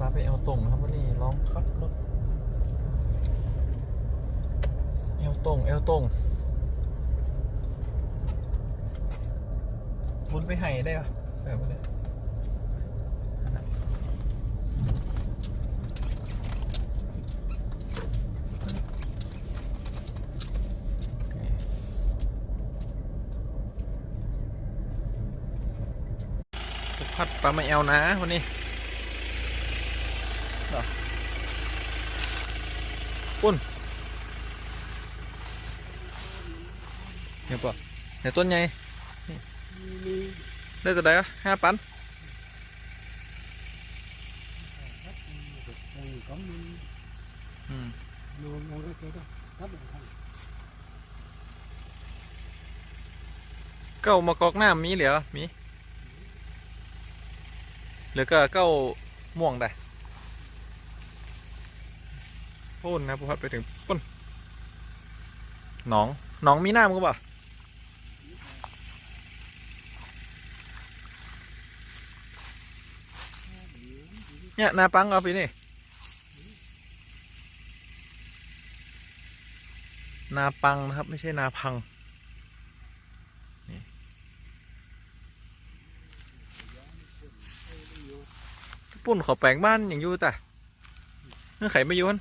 ลาไปเอาตรงครับวันนี้ลองขับรถเอวตรงเอวตรงบุนไปไห้ได้ปะแบบนี้พัดปลาไม่เอวนะวันนี้ เหรอปุ้นเดี๋ยวปะเดี๋ยวต้นใหญ่นี่ได้ตั พ่นนะพุพัดไปถึงพ่นหนองหนองมีน้ำก็บ่เนี่ยนาปังเอาไปนี่นาปังนะครับ ไม่ใช่นาพังปุ่นขอแปลงบ้านอย่างยู่แต่เงื่อไขไม่ยุ่น